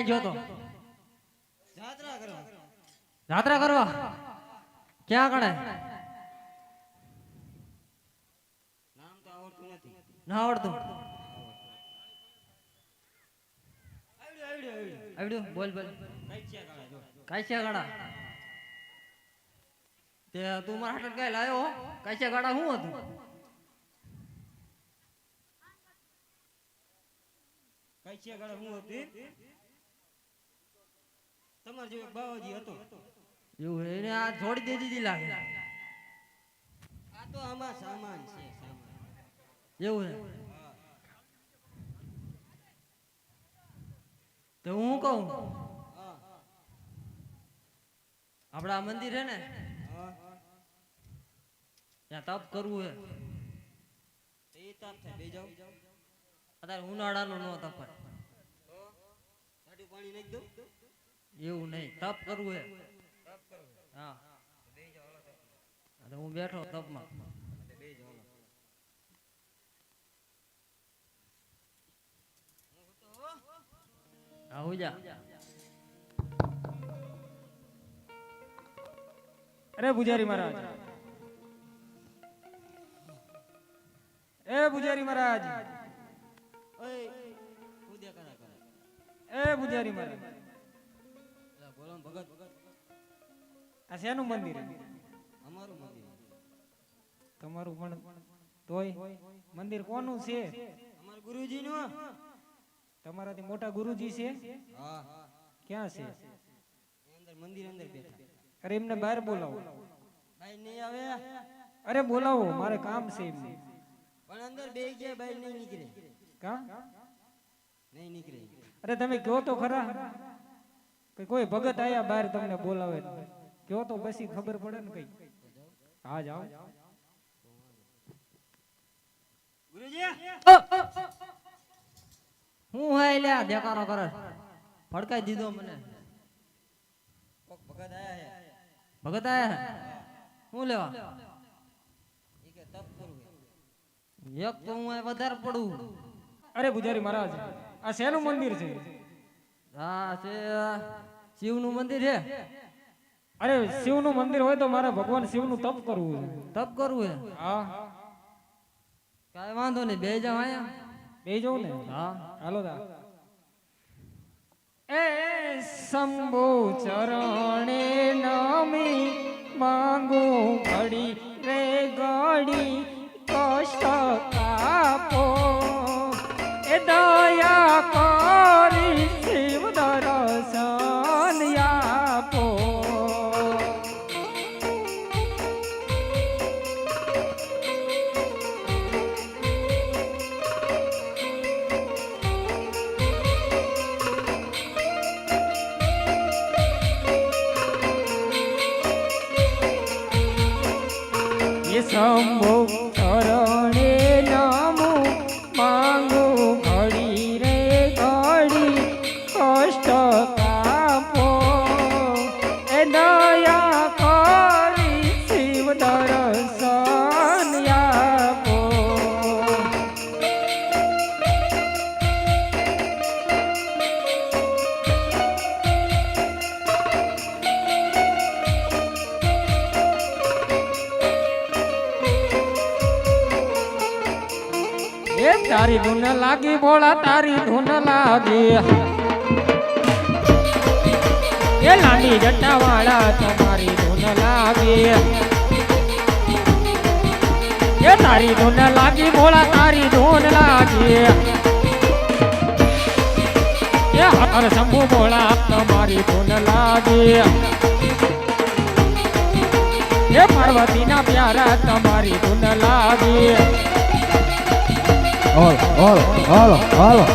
ક્યાં ગયો તો જાત્રા કરવા ક્યાં કણે નામ તો આવડતું નથી. ના આવડતું. આવડ્યું બોલ બોલ. કાંઈ ગાડા તે તું મારા હાટલ કઈ લાયો કાંઈ ગાડા શું હતું? કઈ ગાડા શું હતી? તમાર જેવો એક બાવાજી હતો. એવું એને આ છોડી દે દીધી લાગે. આ તો આમાં સામાન છે સામાન. એવું હે? તો હું કહું? હા આપડા આ મંદિર હે ને? ત્યાં તપ કરવું હે. એ તાપ થાય બે જાવ અત્યારે ઉનાળાનું નો તપ પાણી નાખી દઉં એવું નહીં. તપ કરવું હે. તાપ કરો હા. બે જાવ હાલો તાપ એટલે હું બેઠો તપમાં. બે જાવ હાલો હા હું જા. અરે પૂજારી મહારાજ. એ પૂજારી મહારાજ. ઓય પૂજા કરા કરા એ પૂજારી મહારાજ. બોલો ભગત. આ શેનું મંદિર? અમારું મંદિર. તમારું પણ તોય? મંદિર કોનું છે? અમારા ગુરુજી નું તમારાથી મોટા ગુરુજી છે? હા. ક્યાં છે? અંદર મંદિર અંદર બેઠા. અરે એમને બહાર બોલાવો. ભાઈ નહીં આવે. અરે બોલાવો મારે કામ છે એમને. પણ અંદર બે ગયા બહાર નહીં નીકળે. કા? નહીં નીકળે. અરે તમે કહો તો ખરા. કે કોઈ ભગત આયા બહાર તમને બોલાવે કયો તો પછી ખબર પડે ને કઈ. હા જાઓ હું હે લ્યા દેકારો કરે. ફડકાઈ દીધો મને. ભગત આયા હે? ભગત આયા હું? લેવા? ઈ કે તપ કરવું એક તો હું વધારે પડું. અરે પૂજારી મહારાજ આ શેનું મંદિર છે? હા છે શિવનું મંદિર છે? અરે શિવનું મંદિર હોય તો મારે ભગવાન શિવનું તપ કરવું છે. તપ કરવું હે હા. કાંઈ વાંધો નહીં બે જાવ અહીંયા. બે જવું ને. હા. હાલો દા એ શંભુ ચરણે નામી માંગુ ઘડી રે ઘડી કષ્ટ કાપો. એ દયા કરી તારી ધૂન લાગી ભોળા, તારી ધૂન લાગી. એ લાંબી જટા વાળા તમારી ધૂન લાગી. એ તારી ધૂન લાગી ભોળા, તારી ધૂન લાગી. એ હર શંભુ ભોળા, તમારી ધૂન લાગી. એ પાર્વતીના પ્યારા, તમારી ધૂન લાગી. Hola, hola, hola, hola.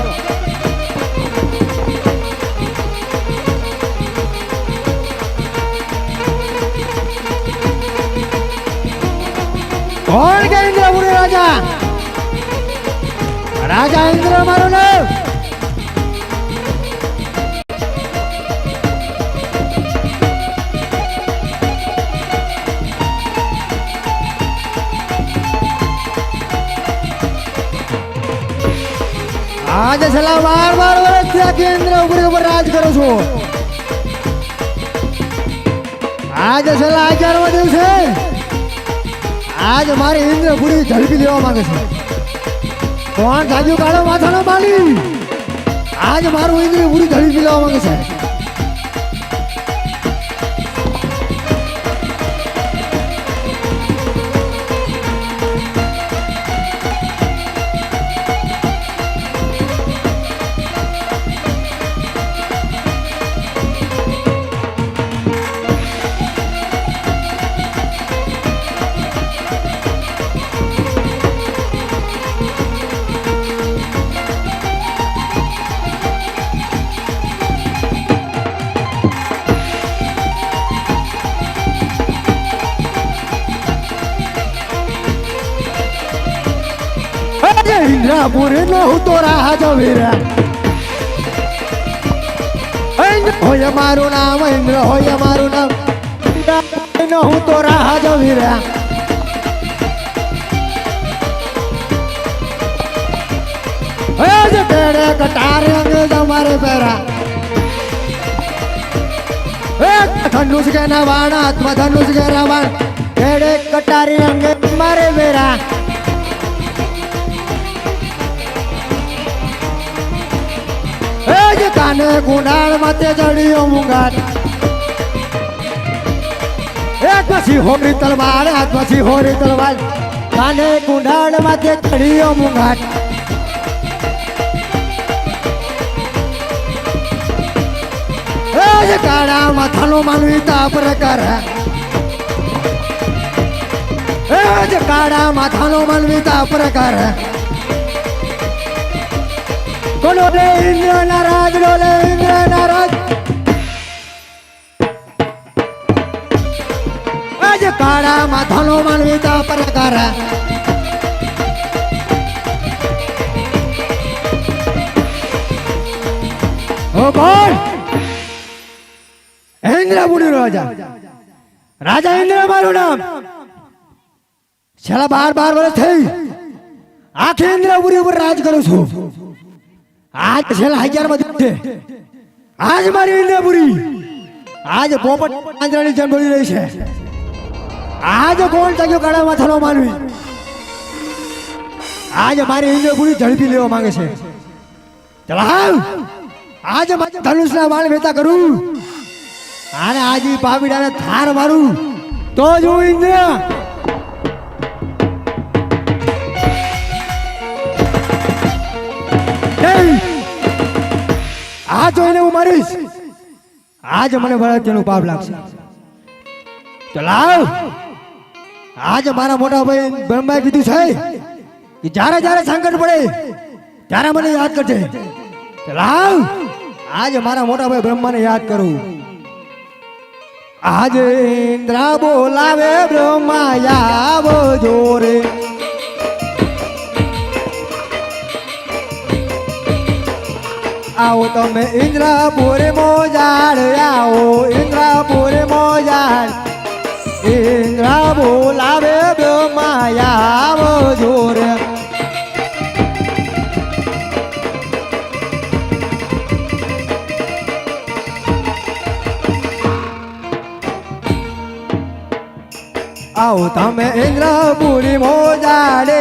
કોણ કે ઇન્દ્રપુરી રાજા રાજા ઇન્દ્ર મારું નામ આજે છેલ્લા બાર બાર વર્ષથી આખી ઇન્દ્રપુરી ઉપર રાજ કરો છો. આજે છેલ્લા અગિયારમા દિવસે આજ મારી ઇન્દ્રપુરી ઝડપી લેવા માંગે છે. કોણ જાગ્યું કાળો માથાનો માલી આજ મારું ઇન્દ્રપુરી ઝડપી લેવા માંગે છે. ઇન્દ્રપુરી નો હું તો રાહ જોઈ રહ્યા ઇન્દ્ર હોય મારું નામ ઇન્દ્ર હોય મારું નામ. નો હું તો રાહ જવી રહ્યા તેડે કટારે અંગે તમારે પહેરા. ધનુષ કે ના વાણ આત્મા ધનુષ કે તેડે કટારી અંગે મારે પહેરા. કાને ગુંડાળ માથે ચડ્યો મુંગાટ. એક પછી હોરી તલવાર હાથ પછી હોરી તલવાર. કાને ગુંડાળ માથે ચડ્યો મુંગાટ. કાળા માથાનો માનવી તાપ પ્રકાર. કાળા માથાનો માનવી તાપ પ્રકાર. બોલો રે ઇન્દ્ર નારાજ બોલે ઇન્દ્ર નારાજ આજ કાળા માથાનો માનવી તા પ્રકાર. ઓ બોલ ઇન્દ્ર બુડી રાજા. રાજા ઇન્દ્ર મારું નામ. છેલ્લા બાર બાર વર્ષ થઈ. આખી ઇન્દ્રપુરી ઉપર રાજ કરું છું. આજ છેલ્લા હજારમાં છે આજ મારી ઇન્દ્રપુરી આજ પોપટ આંધળાની જેમ બોલી રહી છે. આજ કોણ ચાગ્યો કાળા માથાનો માનવી? આજ મારી ઇન્દ્રપુરી ઝડપી લેવા માંગે છે. ચલ હાવ આજ મારે ધનુષના વાળ વેતા કરું. અને આજે પાવીડાને થાર મારું. તો જ હું આ જોઈને હું મરીશ. આજ મને બળદ તેનું પાપ લાગશે. તો લાવ. આજ મારા મોટા ભાઈ બ્રહ્માએ કીધું છે કે જ્યારે જ્યારે સંકટ પડે, ત્યારે મને યાદ કરજે. લાવ. આજ મારા મોટા ભાઈ બ્રહ્માને યાદ કરું. આજે ઇન્દ્રા બોલાવે, બ્રહ્મા આવો જોરે. આવો તમે ઇન્દ્રપુરે મોજાડ આવો ઇન્દ્રપુરે મોજાડ ઇન્દ્ર બોલાવે બ્રહ્મા આવો જોર આવો તમે ઇન્દ્રપુરી મોજાડ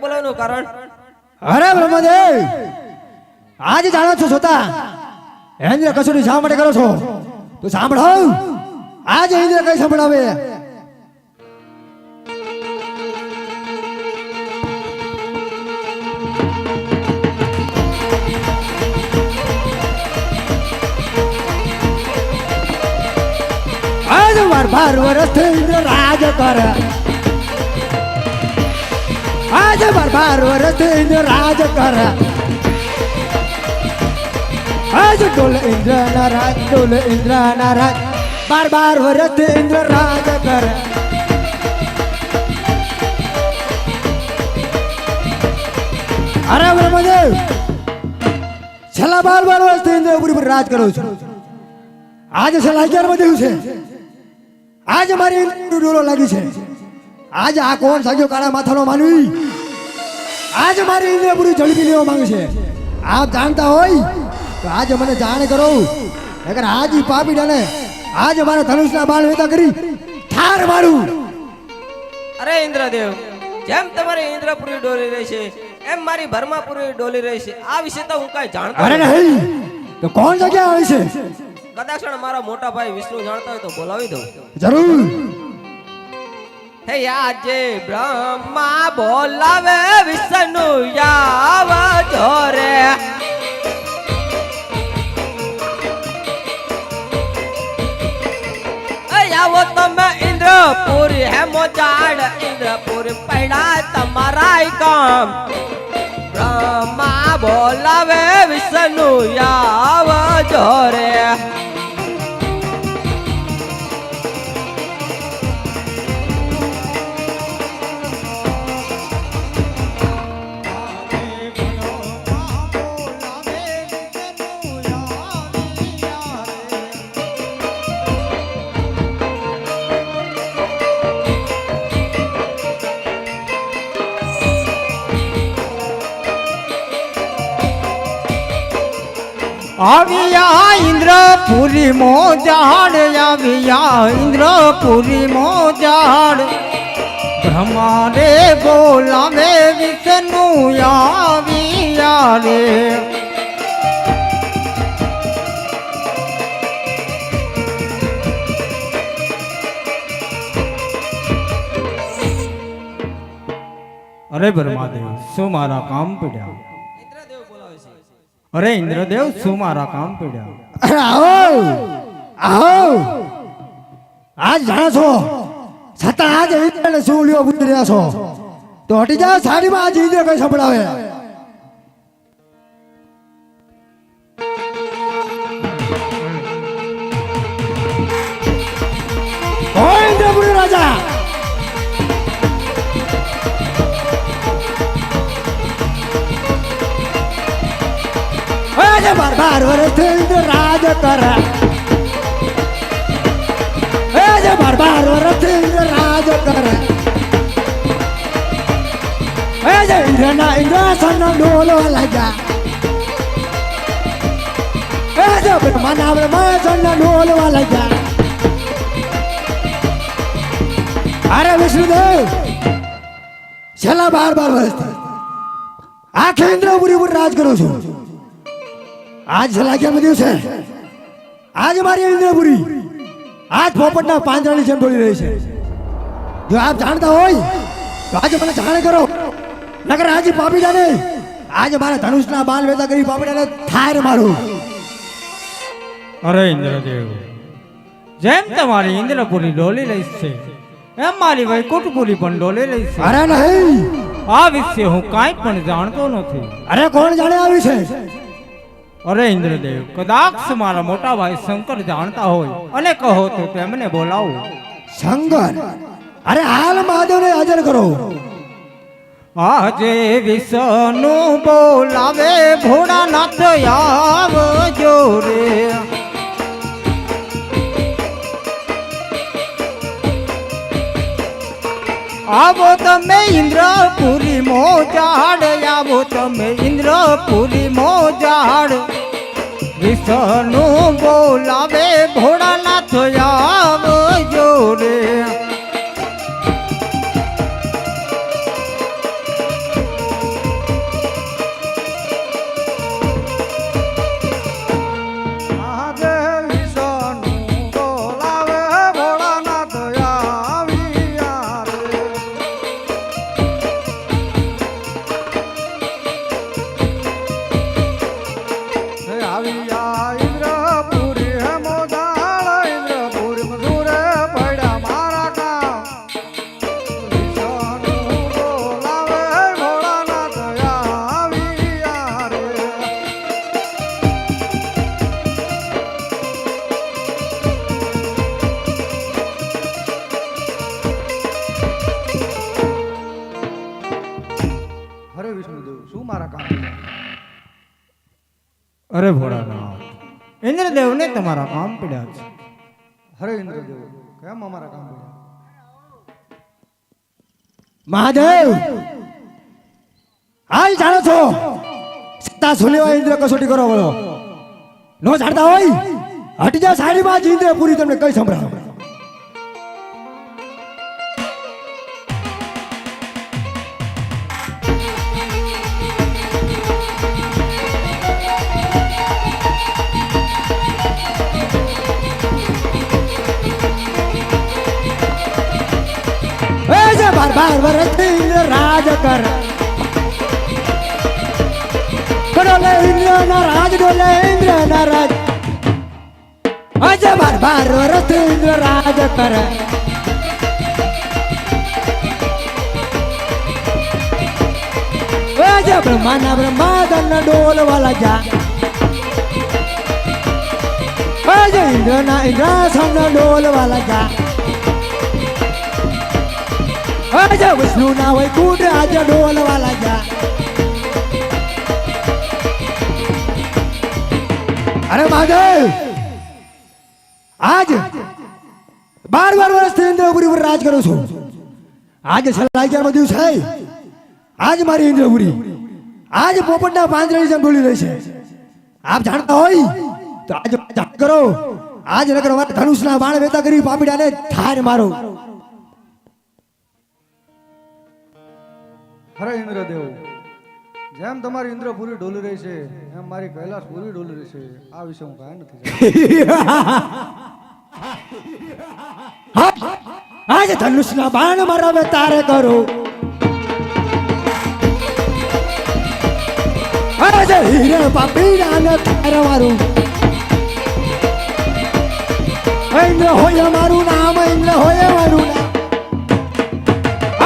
બોલાવવાનું કારણ? અરે બ્રહ્મદેવ, આજે જાણો છો જોતા? ઇન્દ્ર કસુરી શા માટે કરો છો? તું સાંભળો, આજે ઇન્દ્ર કઈ સંભળાવે? બાર વર્ષ રાજ કરે. આજ બાર બાર વર્ષ ઇન્દ્ર રાજ કરે. આજ ડોલ ઇન્દ્ર ના રાજ ડોલ ઇન્દ્ર ના રાજ બાર વર્ષ ઇન્દ્ર રાજ કરે. અરે બ્રહ્મદેવ, છેલ્લા બાર બાર વર્ષથી ઇન્દ્ર ઉપર ઉપર રાજ કરું છું. આજે છેલ્લા અગિયારમાં દિવસ છે આજે મારી ડોલો લાગી છે. આજે આ કોણ સાગ્યો કાળા માથાનો માનવી? આજ મારી ઇન્દ્રપુરી ઝડપી લેવા માંગે છે આપ જાણતા હોય તો આજે મને જાણ કરો. અગર આજ ઈ પાપીડાને મારે મારા ધનુષના બાણ વેતા કરી ઠાર મારું. અરે ઇન્દ્રદેવ જેમ તમારી ઇન્દ્રપુરી ડોલી રહી છે એમ મારી ભરમાપુરી ડોલી રહી છે. આ વિશે તો હું કાંઈ જાણતો અરે નહીં તો કોણ જગ્યા આવે છે? કદાચ મારા મોટા ભાઈ વિષ્ણુ જાણતા હોય તો બોલાવી દઉં. જરૂર. હે આજે બ્રહ્મા બોલાવે વિષ્ણુ યાવ જોરે એ આવો તમે ઇન્દ્રપુર, હે મોજાડ. ઇન્દ્રપુર પૈડા તમારા કામ બ્રહ્મા બોલાવે વિષ્ણુ યાવ જોરે આવ્યા ઇન્દ્રપુરી મોજાડ આવ્યા ઇન્દ્રપુરી મોજાડ બ્રહ્મા રે બોલાવે વિષ્ણુ આવ્યા રે અરે બ્રહ્માદેવ શું મારા કામ પડ્યા ઇન્દ્રદેવ બોલાવે છે અરે ઇન્દ્રદેવ, શું મારા કામ પડ્યા? અરે આવો આવો. આજ જાણો છો, છતાં આજ ઇન્દ્રને શું લ્યો પૂછી રહ્યા છો? તો હટી જાઓ, સાડીમાં આજ ઇન્દ્ર કઈ સંભળાવે. બાર વર્ષથી રાજ કરે આજે બાર બાર વર્ષથી રાજ કરે આજે ઇન્દ્રના ઇન્દ્રાસન ડોલો લાગ્યા. આજે બ્રહ્માના બ્રહ્માસન ડોલો લાગ્યા. અરે વિષ્ણુદેવ, છેલ્લા બાર બાર વર્ષથી આખે ઇન્દ્રપુરી ઉપર રાજ કરું છું. આજ છેલ્લા અગિયારમો દિવસે. છે આજ મારી ઇન્દ્રપુરી. આજ પોપટના પાંજરાની જેમ દોડી રહી છે. જો આપ જાણતા હોય તો આજે મને જાણ કરો. નગર આજે પાપી જાને. આજે મારા ધનુષના બાલ વેતા કરી પાપીડાને થાય મારું. અરે ઇન્દ્રદેવ જેમ તમારી ઇન્દ્રપુરી ડોલી લઈશ છે એમ મારી વૈકુંઠપુરી પણ ડોલી લઈશ છે. અરે નહીં. આ વિશે હું કાંઈ પણ જાણતો નથી. અરે કોણ જાણે આવી છે? અરે ઇન્દ્રદેવ કદાચ મારા મોટા ભાઈ શંકર જાણતા હોય અને કહો તો તેમને બોલાવો. શંકર? અરે હાલ મહાદેવને હાજર કરો. આજે વિષ્ણુ બોલાવે ભોળાનાથ આવજો રે. આવો તમે ઇન્દ્રપુરી મોજાડ આવો તમે ઇન્દ્રપુરી મોજાડ વિષ્ણુ બોલાવે ભોળાનાથ આવજો રે તમારા કામ પડ્યા છે. હરે ઇન્દ્રદેવ કેમ અમારા કામ પડ્યા? મહાદેવ! હાલ જાણો છો? સત્તા સુલેવા ઇન્દ્ર કસોટી કરો બોલો નો જાણતા હોય? હટી જા સાડીમાં જ ઇન્દ્ર પૂરી તમને કઈ સંભળાવ જે બાર બાર વર્ષથી ઇન્દ્ર રાજ કર ડોલે ઇન્દ્ર ના રાજ ડોલે ઇન્દ્ર ના રાજ આજે બાર બાર વર્ષથી ઇન્દ્ર રાજ કર આજે બ્રહ્માના બ્રહ્માદન ડોલ વાલા જા આજે ઇન્દ્રના ઇન્દ્રાસન ડોલ વાલા જા આજે વિષ્ણુ ના હોય કુટ આજે ડોલ વાલા અરે મહાદેવ! આજ બાર બાર વર્ષથી ઇન્દ્રપુરી પર રાજ કરું છું. આજ છેલ્લા અગિયારમો દિવસ છે. આજ મારી ઇન્દ્રપુરી. આજ પોપટના પાંદડાની જેમ ડોલી રહી છે. આપ જાણતા હોય તો આજ કરો. આજ નગર ધનુષના બાણ વેતા કરી પાપીડાને ઠાર મારો. હરે ઇન્દ્રદેવ જેમ તમારી ઇન્દ્રપુરી ડોલી રહી છે, એમ મારી કૈલાસપુરી ડોલી રહી છે. આ વિશે હું કાંઈ નથી. આજ ધનુષના બાણ મારા તારે કરો આજે હીરે પાપીડાને તારે મારું ઇન્દ્ર હોય મારું નામ, ઇન્દ્ર હોય મારું નામ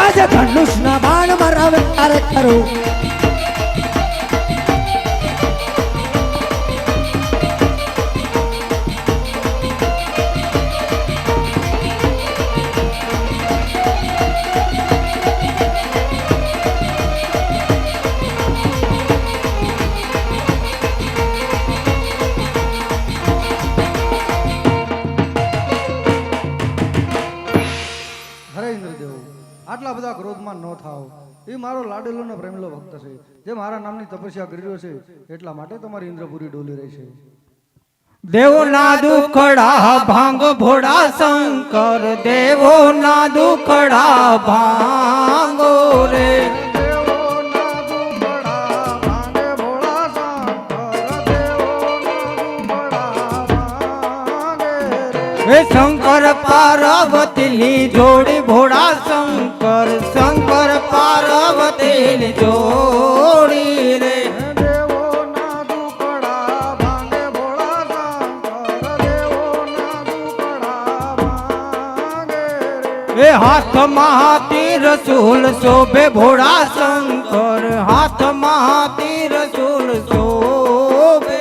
આજે ધનુષના બાણ જે મારા નામની તપસ્યા કરી રહ્યો છે એટલા માટે તમારી ઇન્દ્રપુરી ડોલી રહી છે. દેવોના દુખડા ભાંગ ભોળા શંકર દેવોના દુખડા ભાંગો રે. શંકર પાર્વતીની જોડી ભોળા શંકર શંકર પાર્વતીની જોડી હાથમાં તીર રસૂલ શોભે ભોળા શંકર. હાથમાં તીર રસૂલ શોભે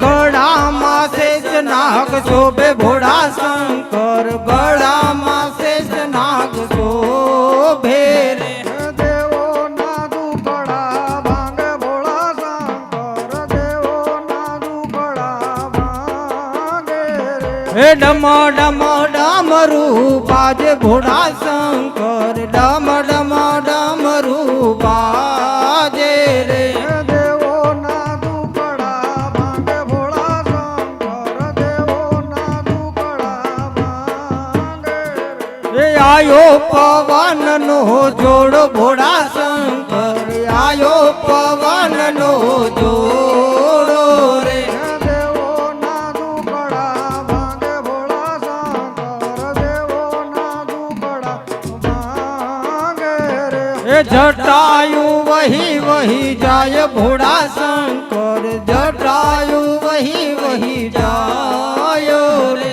ગળામાં શેષ નાગ શોભે ભોળા શંકર. ગળામાં ડમ ડમ ડમરૂ બાજ ઘોડા શંકર ડમ ડમ ડમરૂ બાજે રે. આયો પવન નો જોડ ભોળા શંકર, આયો પવન નો જોડો જટાયુ વહી વહી જાય ભોળા શંકર. જટાયુ વહી વહી જાય રે.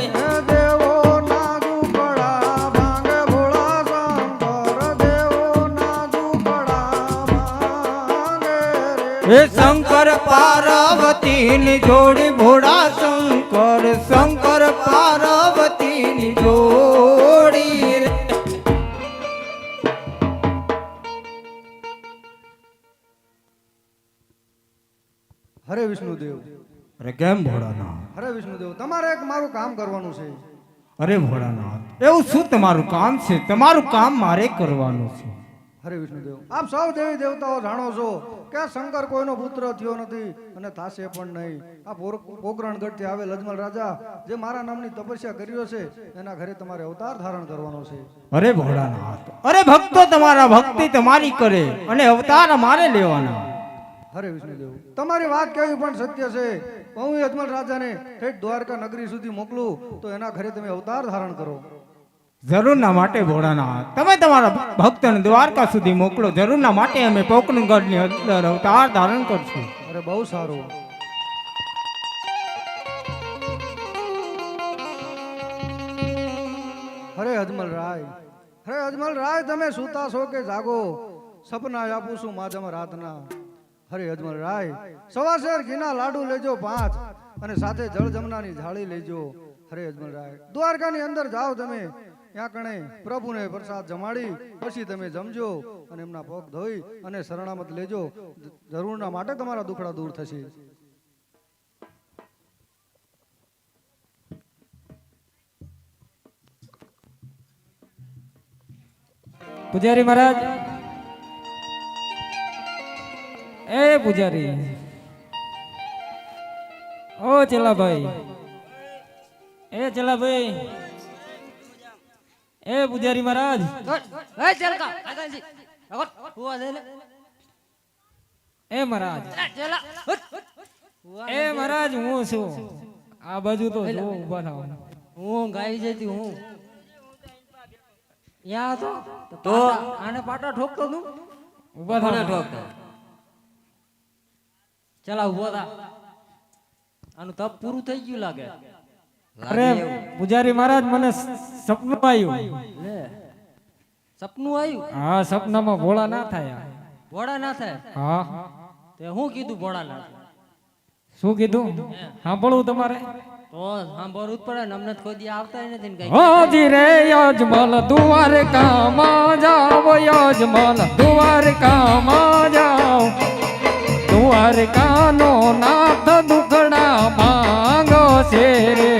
હે શંકર પાર્વતી ની જોડી ભોળા શંકર. શંકર શંકર વિષ્ણુદેવ. અરે કેમ ભોળાનાથ? અરે વિષ્ણુદેવ તમારે એક મારું કામ કરવાનું છે. અરે ભોળાનાથ એવું શું તમારું કામ છે? તમારું કામ મારે કરવાનું છે. હરે વિષ્ણુદેવ આપ સૌ દેવી દેવતાઓ જાણો છો કે શંકર કોઈનો પુત્ર થયો નથી અને થાશે પણ નહીં. આ પોર- પોકરણગઢથી આવેલ અજમલ રાજા જે મારા નામની તપસ્યા કર્યો છે એના ઘરે તમારે અવતાર ધારણ કરવાનો છે. અરે ભોળાનાથ અરે ભક્તો તમારા ભક્તિ તમારી કરે અને અવતાર અમારે લેવાના. હરે વિષ્ણુદેવ તમારી વાત કેવી પણ સત્ય છે. હું યજમાન રાજાને ઠેઠ દ્વારકા નગરી સુધી મોકલું તો એના ઘરે તમે અવતાર ધારણ કરો. જરૂરના માટે ભોળાનાથ તમે તમારા ભક્તને દ્વારકા સુધી મોકલો. જરૂરના માટે અમે પોકરણગઢની અંદર અવતાર ધારણ કરશું. અરે બહુ સારું. હરે અજમલ રાય. હરે અજમલ રાય તમે સૂતા છો કે જાગો? સપના આપું છું માધમ રાતના. હરે અજમલ રાય સવા શેર ઘીના લાડુ લેજો પાંચ અને સાથે જળ જમનાની જાળી લેજો. હરે અજમલ રાય, દ્વારકાની અંદર જાઓ તમે. ત્યાં કણે પ્રભુને પ્રસાદ જમાડી, પછી તમે જમજો અને એમના પગ ધોઈ અને શરણામત લેજો. જરૂરના માટે તમારા દુખડા દૂર થશે. પૂજારી મહારાજ પૂજારી. ઓ ચેલાભાઈ. એ ચેલાભાઈ. એ પૂજારી મહારાજ. એ મહારાજ. એ મહારાજ હું છું. આ બાજુ તો જો ઊભા થાવ હું ગાઈ જતી હું. યા તો? તો? આને પાટા ઠોકતો તું? ઊભા કોને થાવ ઠોકતો? ચલા ઊભો થા આનું તપ પૂરું થઈ ગયું લાગે. અરે પૂજારી મહારાજ મને સપનું આવ્યું. લે. સપનું આવ્યું? હા સપનામાં ભોળા ના થાય. ભોળા ના થાય? હા. તે હું કીધું ભોળા ના થાય? શું કીધું? સાંભળવું તમારે? તો સાંભળવું જ પડે ને અમને કોઈ દી આવતા નથી ને કઈ. હોજી રે યજમલ દ્વારકામાં જાવ યજમલ દ્વારકામાં જાવ દ્વારકાનો નાથ દુખડા માંગો છે રે.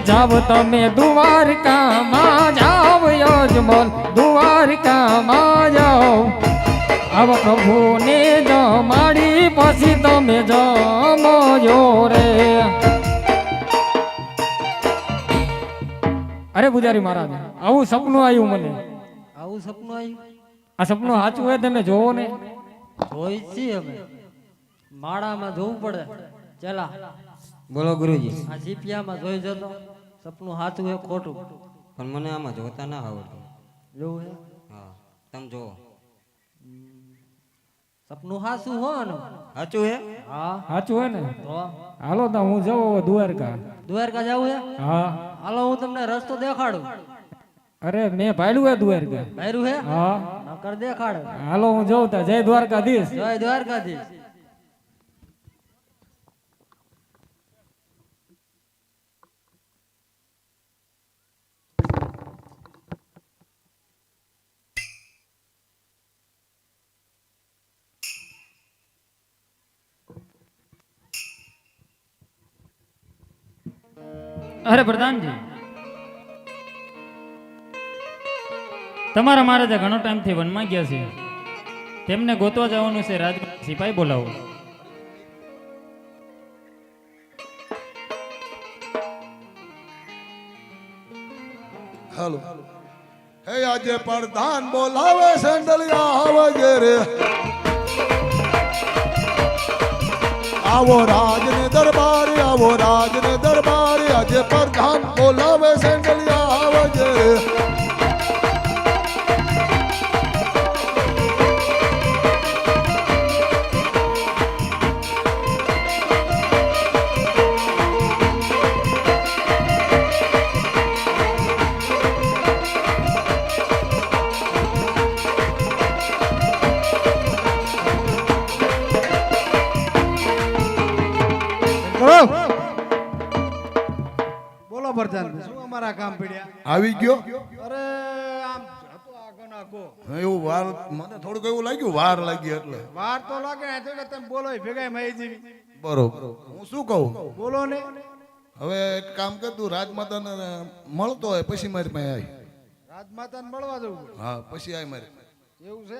જાવ તમે દ્વારકામાં જાવ યજમાન દ્વારકામાં જાઓ આવ પ્રભુને જમાડી પછી તમે જમો રે. અરે પૂજારી મહારાજ આવું સપનું આવ્યું મને. આવું સપનું આવ્યું? આ સપનું સાચું હોય તમે જોવો ને. જોઈ છીએ અમે. માળામાં જોવું પડે. ચલા. બોલો ગુરુજી. આ સીપિયામાં જોઈ જતો સપનું સાચું હે ખોટું. પણ મને આમાં જોતા ના આવડતું. જોવું હે હા તમે જુઓ સપનું સાચું હો ને સાચું હે? હા. સાચું હે ને? તો? હાલો તો હું જવો દ્વારકા. દ્વારકા જવું હે? હા. હાલો હું તમને રસ્તો દેખાડું. અરે મેં ભાડ્યું હે દ્વારકા. ભાડ્યું હે? હા. નકર દેખાડ. હાલો હું જઉં તા. જય દ્વારકાધીશ. જય દ્વારકાધીશ. અરે પ્રધાનજી. તમારા મહારાજા ઘણો ટાઈમથી વનમાં ગયા છે. તેમને ગોતવા જવાનું છે રાજ સિપાઈ બોલાવો. હાલો. હે આજે પ્રધાન બોલાવે સેન્ડલિયા આવજે રે આવો રાજને દરબાર આવો રાજને દરબાર આજે પ્રધાન બોલાવે સેંગલિયા આવજે. વાર લાગી એટલે. વાર તો લાગે તો તમે બોલો ભેગા મહી જીવી. બરોબર. હું શું કહું? બોલો ને. હવે એક કામ કર તું રાજમાતાને મળતો હોય પછી મારી પાસે આવી રાજમાતાને મળવા જવું હા પછી આવી મારી એવું છે?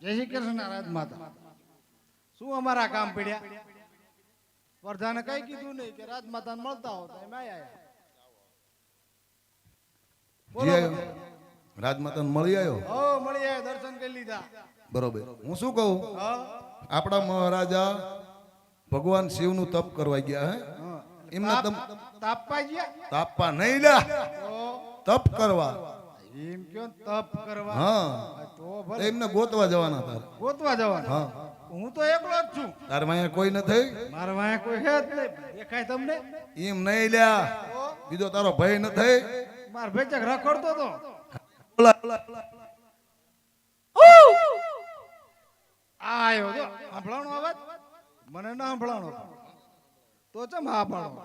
જય શ્રી કૃષ્ણ રાજમાતા. શું અમારા કામ પડ્યા? વરધાને કઈ કીધું નહીં કે રાજમાતાને મળતા હો તો એમ આયા બોલો. રાજમાતાને મળી આવ્યો મળી આવ્યો દર્શન કરી લીધા. બરોબર. હું શું કહું? આપણા મહારાજા ભગવાન શિવનું તપ કરવા ગયા હે? એમને તાપવા ગયા? તાપવા નહીં લ્યા. તપ કરવા. એમ કયો તપ કરવા. હા. તો ભલે. એમને ગોતવા જવાના તાર. ગોતવા જવાના. હા. હું તો એકલો જ છું. તાર અહીંયા કોઈ નથી મારા વાંહે કોઈ હે જ નહીં. દેખાય તમને? એમ નહીં લ્યા. બીજો તારો ભય નથી માર ભેચક રખડતો તો. આ આવ્યો જો સાંભળાણો અવાજ? મને ના સાંભળાણો તો ચમ હા પાડો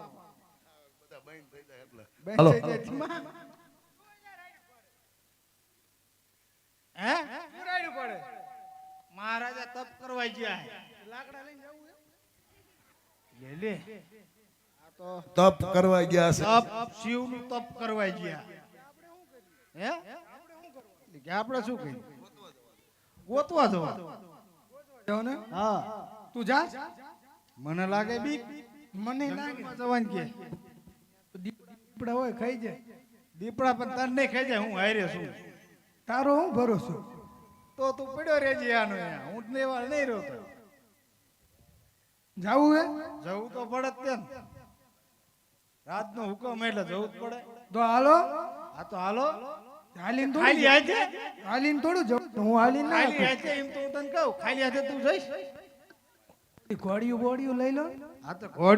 બેન હાલો. થઈ જાય ધીમા. હે? પુરાડ્યું પડે મહારાજા તપ કરવા ગયા લાકડા લઈને જવું લે લે. તપ કરવા ગયા છે. તપ શિવનું તપ કરવા ગયા. હે? કે આપણે શું કહી ગોતવા જવા ને હા. તું જા. મને લાગે બીક. મને લાગે. જવાન કે. દીપડા હોય ખાઈ જાય. દીપડા પણ તને નહીં ખાઈ જાય હું હારે છું. તારો હું ભરોસો? તો તું પડ્યો રેજી આનો હું લેવા નહીં રહ્યો જાવું હે? જવું તો પડે જ તે ને રાતનો હુકમ એટલે જવું જ પડે. તો હાલો? હા તો હાલો. હાલીને ખાલી હાથે? હાલીન થોડું જવું હું હાલીને ખાલી હાથે એમ તો હું તને કહું ખાલી હાથે તું જઈશ? ઘોડીયું બોડીયું લઈ લો. હા તો ઘોડિયું